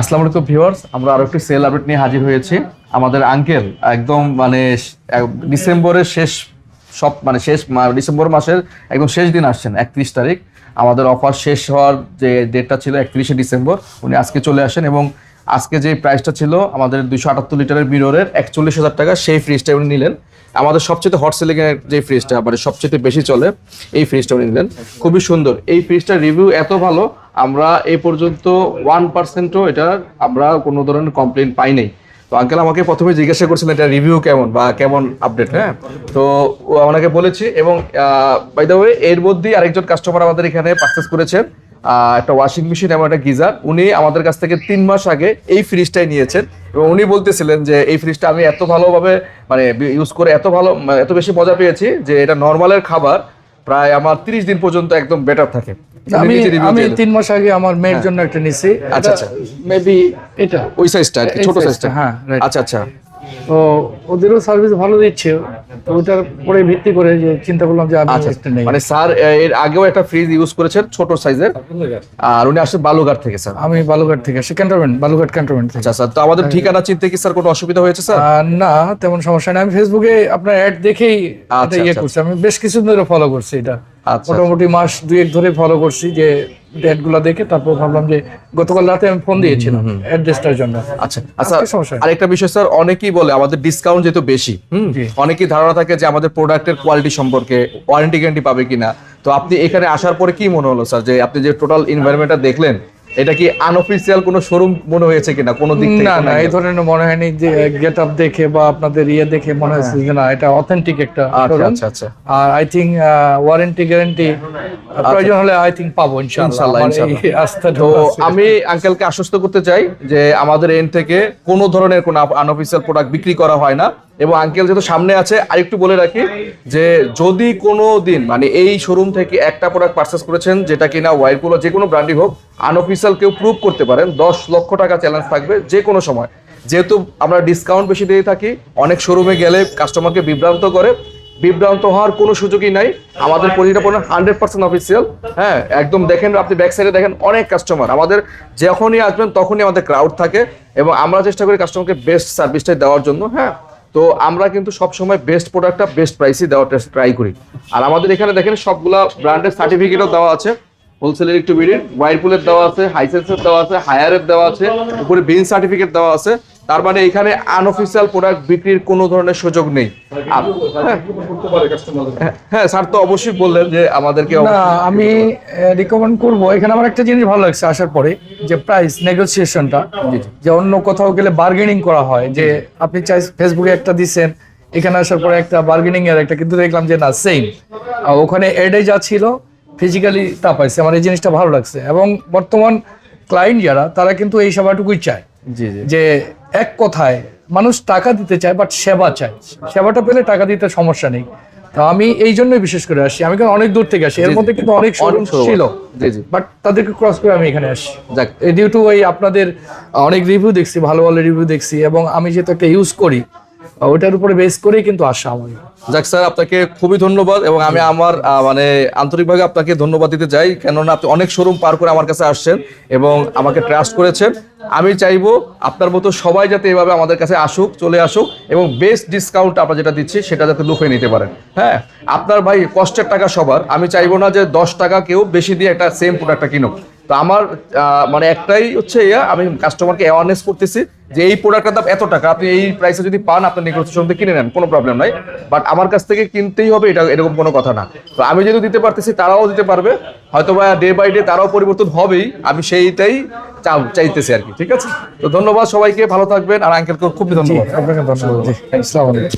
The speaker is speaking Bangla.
আসসালামু আলাইকুম ভিউয়ার্স, আমরা আরও একটি সেল আপডেট নিয়ে হাজির হয়েছি। আমাদের আঙ্কেল একদম মানে ডিসেম্বরের শেষ সব মানে শেষ ডিসেম্বর মাসের একদম শেষ দিন আসছেন, একত্রিশ তারিখ। আমাদের অফার শেষ হওয়ার যে ডেটটা ছিল একত্রিশে ডিসেম্বর, উনি আজকে চলে আসেন এবং আজকে যে প্রাইসটা ছিল আমাদের দুইশো আটাত্তর লিটারের মিররের একচল্লিশ হাজার টাকা, সেই ফ্রিজটা উনি নিলেন। আমাদের সবচেয়ে হট সেলিং এর যে ফ্রিজটা মানে সবচেয়ে বেশি চলে, এই ফ্রিজটা উনি নিলেন। খুবই সুন্দর। এই ফ্রিজটার রিভিউ এত ভালো আমরা এই পর্যন্ত ওয়ান পার্সেন্টও এটা আমরা কোনো ধরনের কমপ্লেন পাই নাই তো আঙ্কেল আমাকে প্রথমে জিজ্ঞাসা করছিলেন, এটা রিভিউ কেমন বা কেমন আপডেট হ্যাঁ? তো ও ওনাকে বলেছি এবং বাই দ্য ওয়ে এর মধ্যেই আরেকজন কাস্টমার আমাদের এখানে পারচেস করেছেন একটা ওয়াশিং মেশিন এবং একটা গিজার। উনি আমাদের কাছ থেকে তিন মাস আগে এই ফ্রিজটাই নিয়েছেন এবং উনি বলতেছিলেন যে, এই ফ্রিজটা আমি এত ভালোভাবে মানে ইউজ করে এত ভালো, এত বেশি মজা পেয়েছি যে এটা নর্মালের খাবার প্রায় আমার তিরিশ দিন পর্যন্ত একদম বেটার থাকে। আমি নিজে আমি দিলেন। তিন মাস আগে আমার মেয়ের জন্য একটা নিছি। আচ্ছা, আচ্ছা। মেবি এটা। ওই সাইজটা ছোট সাইজটা হ্যাঁ, আচ্ছা আচ্ছা। তো ওদেরও সার্ভিস ভালো দিচ্ছে। তো ওটার পরে ভিত্তি করে যে চিন্তা করলাম যে আমি আচ্ছা। মানে স্যার এর আগেও একটা ফ্রিজ ইউজ করেছেন ছোট সাইজের আর উনি আসলে বালুঘাট থেকে স্যার। আমি বালুঘাট থেকে আসি ক্যান্টনমেন্ট বালুঘাট ক্যান্টনমেন্ট থেকে। আচ্ছা স্যার তো আমাদের ঠিকানা চিনতে কি স্যার কোনো অসুবিধা হয়েছে স্যার? না তেমন সমস্যা নেই। আমি ফেসবুকে আপনার অ্যাড দেখেই আচ্ছা, ইয়ে আচ্ছা, করছি। আমি বেশ কিছুদিন ধরে ফলো করছি এটা। মোটামুটি মাস দুয়েক ধরে ফলো করছি যে ডেটগুলা দেখে তারপর ভাবলাম যে গতকাল রাতে আমি ফোন দিয়েছিলাম অ্যাড্রেসটার জন্য। আচ্ছা আচ্ছা আরেকটা বিষয় স্যার অনেকেই বলে আমাদের ডিসকাউন্ট যেহেতু বেশি। অনেকেই ধারণা থাকে যে আমাদের প্রোডাক্টের কোয়ালিটি সম্পর্কে ওয়ারেন্টি গ্যারান্টি পাবে কিনা। তো আপনি এখানে আসার পরে কি মনে হলো স্যার যে আপনি যে টোটাল এনভায়রনমেন্টটা দেখলেন এটা কি আনঅফিসিয়াল কোনো শোরুম মনে হয়েছে কিনা? কোনো দিক থেকে না না এই ধরনের মনে হয়নি যে গেট আপ দেখে বা আপনাদের ইয়ে দেখে মনে হচ্ছে যে না এটা অথেন্টিক একটা আচ্ছা আচ্ছা আচ্ছা। আর আই থিঙ্ক ওয়ারেন্টি গ্যারান্টি প্রয়োজন হলে আই থিঙ্ক পাবো ইনশাআল্লাহ। আস্থাটা তো। আমি আঙ্কেলকে আশ্বস্ত করতে চাই যে আমাদের এন্ড থেকে কোনো ধরনের কোনো আনঅফিসিয়াল প্রোডাক্ট বিক্রি করা হয় না। এবং আঙ্কেল যেহেতু সামনে আছে, আরেকটু বলে রাখি যে যদি কোনো দিন মানে এই শোরুম থেকে একটা প্রোডাক্ট পারচেস করেছেন যেটা কিনা ওয়াইরপুল যে কোনো ব্র্যান্ডই হোক আনঅফিসিয়াল কেউ প্রুভ করতে পারেন, দশ লক্ষ টাকা চ্যালেঞ্জ থাকবে যে কোনো সময়। যেহেতু আমরা ডিসকাউন্ট বেশি দিয়ে থাকি, অনেক শোরুমে গেলে কাস্টমারকে বিভ্রান্ত করে, বিভ্রান্ত হওয়ার কোনো সুযোগই নাই। আমাদের প্রতিটা পণ্য হান্ড্রেড পার্সেন্ট অফিসিয়াল হ্যাঁ একদম দেখেন, আপনি ব্যাক সাইডে দেখেন অনেক কাস্টমার আমাদের যখনই আসবেন তখনই আমাদের ক্রাউড থাকে এবং আমরা চেষ্টা করি কাস্টমারকে বেস্ট সার্ভিসটাই দেওয়ার জন্য। হ্যাঁ তো আমরা কিন্তু সবসময় বেস্ট প্রোডাক্টটা বেস্ট প্রাইসে দেওয়ার ট্রাই করি। আর আমাদের এখানে দেখেন সবগুলা ব্র্যান্ডের সার্টিফিকেটও দেওয়া আছে। হোলসেলের একটু বিড়ির ওয়াইরপুলের দেওয়া আছে হাইসেন্সের দেওয়া আছে হায়ারের দেওয়া আছে, উপরে বিন সার্টিফিকেট দেওয়া আছে। তার মানে এখানে আনঅফিসিয়াল প্রোডাক্ট বিক্রির কোনো ধরনের সুযোগ নেই। হ্যাঁ। হ্যাঁ, স্যার তো অবশ্যই বললেন যে আমাদেরকে আমি রিকমেন্ড করব। এখানে আমার একটা জিনিস ভালো লাগছে আসার পরে যে প্রাইস নেগোসিয়েশনটা যে অন্য কোথাও গেলে বার্গেনিং করা হয় যে আপনি চাই ফেসবুকে একটা দিচ্ছেন এখানে আসার পরে একটা বার্গেনিং এর একটা কিন্তু দেখলাম যে না সেম ওখানে এডে যা ছিল ফিজিক্যালি তা পাইছে। আমার এই জিনিসটা ভালো লাগছে। এবং বর্তমান ক্লায়েন্ট যারা তারা কিন্তু এই সেবাটুকুই চায়। যে এক কথায় মানুষ টাকা দিতে চায় বাট সেবা চায়। সেবাটা পেলে টাকা দিতে সমস্যা নেই। তো আমি এই জন্যই বিশেষ করে আসি। আমি কারণ অনেক দূর থেকে আসি। এর মধ্যে কিন্তু অনেক শোরুম ছিল। বাট তাদেরকে ক্রস করে আমি এখানে আসি। যাক। ডিউ টু ওই আপনাদের অনেক রিভিউ দেখছি ভালো ভালো রিভিউ দেখছি এবং আমি যেহেতু একটা ইউজ করি ওটার উপরে বেস করেই কিন্তু আসা আমার। যাক স্যার আপনাকে খুবই ধন্যবাদ এবং আমি আমার মানে আন্তরিকভাবে আপনাকে ধন্যবাদ দিতে চাই কেননা আপনি অনেক শোরুম পার করে আমার কাছে আসছেন এবং আমাকে ট্রাস্ট করেছেন। আমি চাইব আপনার মতো সবাই যাতে এভাবে আমাদের কাছে আসুক চলে আসুক এবং বেস্ট ডিসকাউন্ট আমরা যেটা দিচ্ছি সেটা যাতে লুফে নিতে পারেন। হ্যাঁ আপনার ভাই কষ্টের টাকা সবার। আমি চাইব না যে দশ টাকা কেউ বেশি দিয়ে একটা সেম প্রোডাক্টটা কিনুক। তো আমার মানে একটাই হচ্ছে ইয়া আমি কাস্টমারকে অ্যাওয়ারনেস করতেছি যে এই প্রোডাক্টের দাম এত টাকা আপনি এই প্রাইসে যদি পান আপনার নেগোসিয়েশন কিনে নেন কোনো প্রবলেম নাই। বাট আমার কাছ থেকে কিনতেই হবে এটা এরকম কোনো কথা না। তো আমি যেহেতু দিতে পারতেছি তারাও দিতে পারবে। হয়তো বা ডে বাই ডে তারাও পরিবর্তন হবেই আমি সেইটাই চা- চাইতেছি আর কি ঠিক আছে? তো ধন্যবাদ সবাইকে ভালো থাকবেন আর আঙ্কেলকে খুবই ধন্যবাদ। আপনাকে ধন্যবাদ। জি, আসসালামু আলাইকুম।